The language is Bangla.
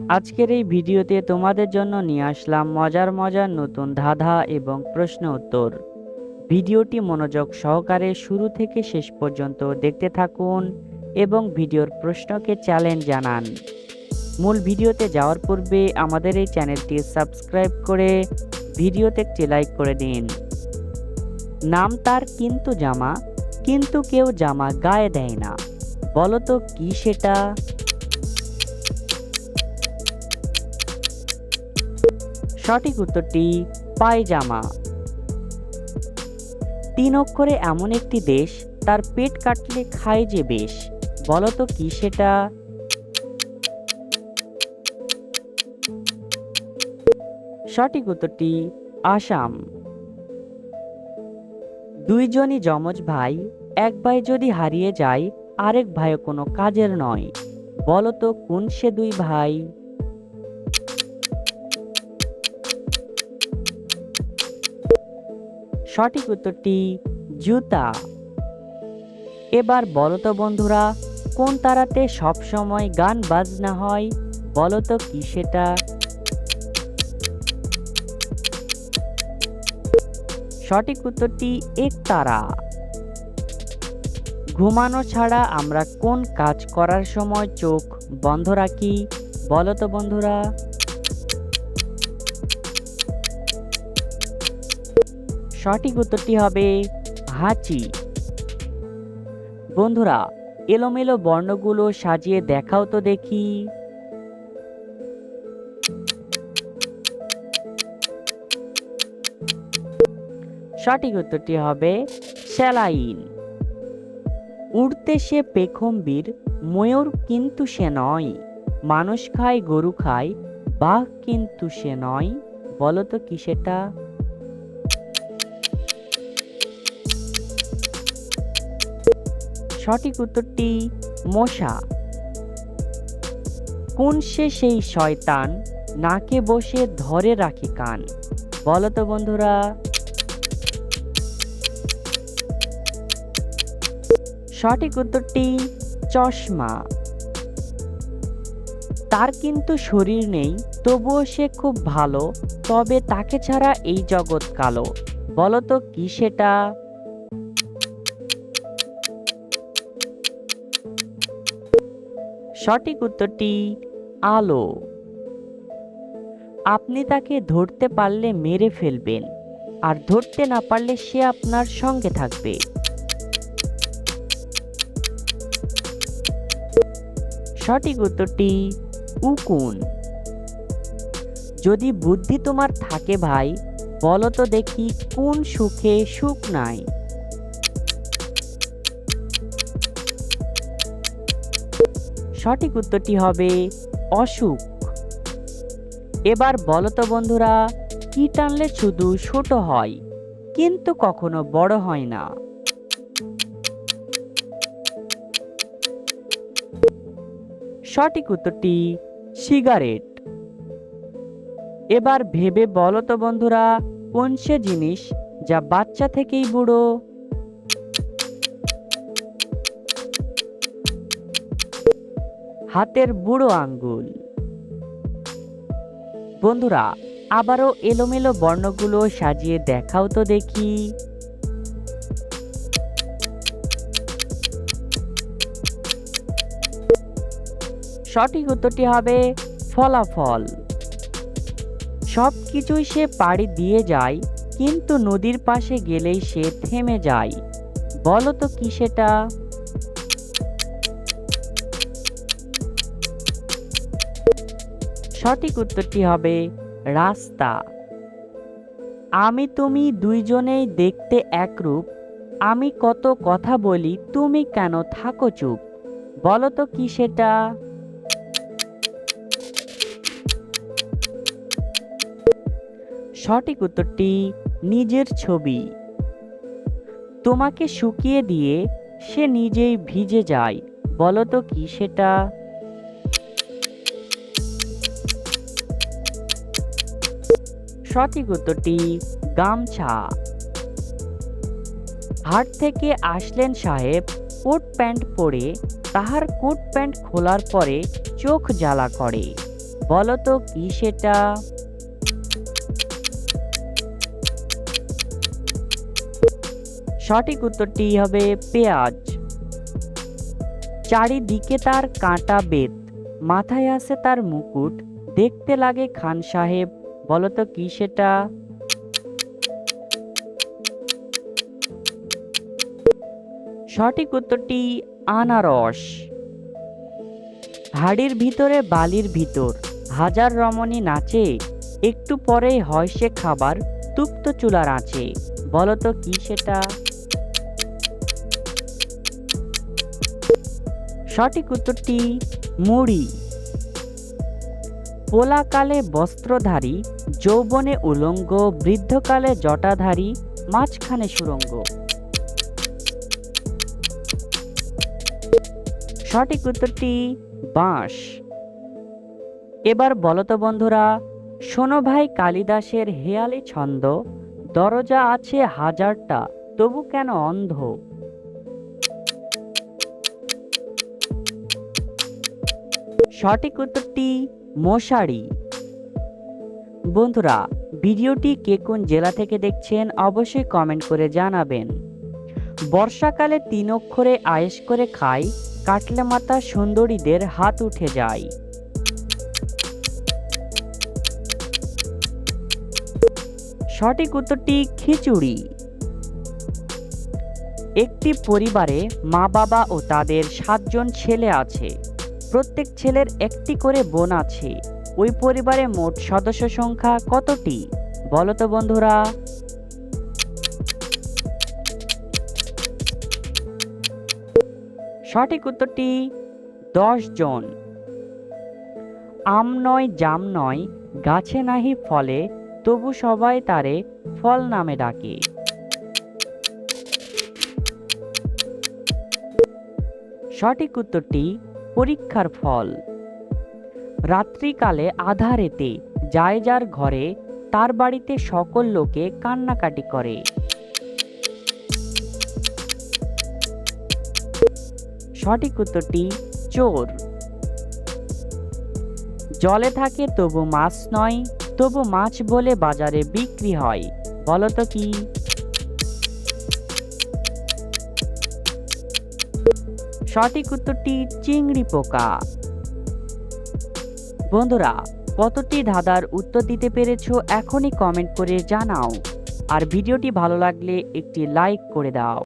আজকের এই ভিডিওতে তোমাদের জন্য নিয়ে আসলাম মজার মজার নতুন ধাঁধা এবং প্রশ্ন উত্তর। ভিডিওটি মনোযোগ সহকারে শুরু থেকে শেষ পর্যন্ত দেখতে থাকুন এবং ভিডিওর প্রশ্নকে চ্যালেঞ্জ জানান। মূল ভিডিওতে যাওয়ার পূর্বে আমাদের এই চ্যানেলটি সাবস্ক্রাইব করে ভিডিওতে একটি লাইক করে দিন। নাম তার কিন্তু জামা, কিন্তু কেউ জামা গায়ে দেয় না। বলতো কি সেটা? সঠিক উত্তরটি পায়জামা। তিন অক্ষরে এমন একটি দেশ, তার পেট কাটলে খায় যে বেশ। বলতো কি সেটা? সঠিক উত্তরটি আসাম। দুইজনই যমজ ভাই, এক ভাই যদি হারিয়ে যায়, আরেক ভাই কোনো কাজের নয়। বলতো কোন সে দুই ভাই? সঠিক উত্তরটি জুতা। এবার বলো তো বন্ধুরা, কোন তারাতে সব সময় গান বাজনা হয়? বলো তো কি সেটা? সঠিক উত্তরটি এক তারা। ঘুমানো ছাড়া আমরা কোন কাজ করার সময় চোখ বন্ধ রাখি? বলো তো বন্ধুরা। সঠিক উত্তরটি হবে হাঁচি। বন্ধুরা, এলোমেলো বর্ণগুলো সাজিয়ে দেখাও তো দেখি। সঠিক উত্তরটি হবে স্যালাইন। উড়তে সে পেখম্বীর ময়ূর কিন্তু সে নয়। মানুষ খায়, গরু খায়, বাঘ কিন্তু সে নয়। বলো তো কি সেটা? সঠিক উত্তরটি মশা। কোন সে সেই শয়তান, নাকে বসে ধরে রাখে কান? বলতো বন্ধুরা। সঠিক উত্তরটি চশমা। তার কিন্তু শরীর নেই, তবুও সে খুব ভালো, তবে তাকে ছাড়া এই জগৎ কালো। বলতো কি সেটা? সঠিক উত্তরটি আলো। আপনি তাকে ধরতে পারলে মেরে ফেলবেন, আর ধরতে না পারলে সে আপনার সঙ্গে থাকবে। সঠিক উত্তরটি উকুন। যদি বুদ্ধি তোমার থাকে ভাই, বলো তো দেখি কোন সুখে সুখ নাই। সঠিক উত্তরটি হবে অসুখ এবার বলো তো বন্ধুরা, কি টানলে শুধু ছোট হয়, কিন্তু কখনো বড় হয় না? সঠিক উত্তরটি, সিগারেট। এবার ভেবে বলো তো বন্ধুরা, কোন সে জিনিস যা বাচ্চা থেকেই বুড়ো? হাতের বুড়ো আঙ্গুল। বন্ধুরা, আবারও এলোমেলো বর্ণগুলো সাজিয়ে দেখাও তো দেখি। সঠিক উত্তরটি হবে ফলাফল। সব কিছুই সে পাড়ি দিয়ে যায়, কিন্তু নদীর পাশে গেলেই সে থেমে যায়। বলো তো কি সেটা? সঠিক উত্তরটি হবে রাস্তা। আমি তুমি দুইজনেই দেখতে একরূপ। আমি কত কথা বলি, তুমি কেন থাকো চুপ? বলো তো কি সেটা? সঠিক উত্তরটি নিজের ছবি। তোমাকে শুকিয়ে দিয়ে সে নিজেই ভিজে যায়। বলো তো কি সেটা? সঠিক উত্তরটি গামছা। হাট থেকে আসলেন সাহেব, কোট প্যান্ট পরে, তাহার কোট প্যান্ট খোলার পরে চোখ জ্বালা করে। বলতো কি সেটা? সঠিক উত্তরটি হবে পেঁয়াজ। চারিদিকে তার কাঁটা বেত, মাথায় আছে তার মুকুট, দেখতে লাগে খান সাহেব। বলো তো কি সেটা? সঠিক উত্তরটি আনারস। হাড়ির ভিতরে, বালির ভিতর। হাজার রমণী নাচে। একটু পরেই হয় সে খাবার, তুপ্ত চুলার আঁচে। বলো তো কি সেটা? সঠিক উত্তরটি মুড়ি। পোলাকালে বস্ত্রধারী, যৌবনে উলঙ্গ, বৃদ্ধকালে জটাধারী, মাঝখানে সুরঙ্গ। সঠিক উত্তরটি বাঁশ। এবার বলতো বন্ধুরা, শোনো ভাই কালিদাসের হেয়ালি ছন্দ, দরজা আছে হাজারটা, তবু কেন অন্ধ? সঠিক উত্তরটি মশারি। বন্ধুরা, ভিডিওটি কে কোন জেলা থেকে দেখছেন অবশ্যই কমেন্ট করে জানাবেন। বর্ষাকালে তিন অক্ষরে আয়েস করে খায়, কাটলে মাতা সুন্দরীদের হাত উঠে যায়। সঠিক উত্তরটি খিচুড়ি। একটি পরিবারে মা বাবা ও তাদের সাতজন ছেলে আছে। প্রত্যেক ছেলের একটি করে বোন আছে। ওই পরিবারে মোট সদস্য সংখ্যা কতটি? বলতো বন্ধুরা। সঠিক উত্তরটি, দশ জন। আম নয়, জাম নয়, গাছে নাহি ফলে, তবু সবাই তারে ফল নামে ডাকে। সঠিক উত্তরটি পরীক্ষার ফল। রাত্রিকালে আধারেতে যায় যার ঘরে তার বাড়িতে সকল লোকে কান্নাকাটি করে। সঠিক উত্তরটি চোর। জলে থাকে তবু মাছ নয়, তবু মাছ বলে বাজারে বিক্রি হয়। বলতো কি? সঠিক উত্তরটি চিংড়ি পোকা। বন্ধুরা, কতটি ধাঁধার উত্তর দিতে পেরেছ এখনই কমেন্ট করে জানাও। আর ভিডিওটি ভালো লাগলে একটি লাইক করে দাও।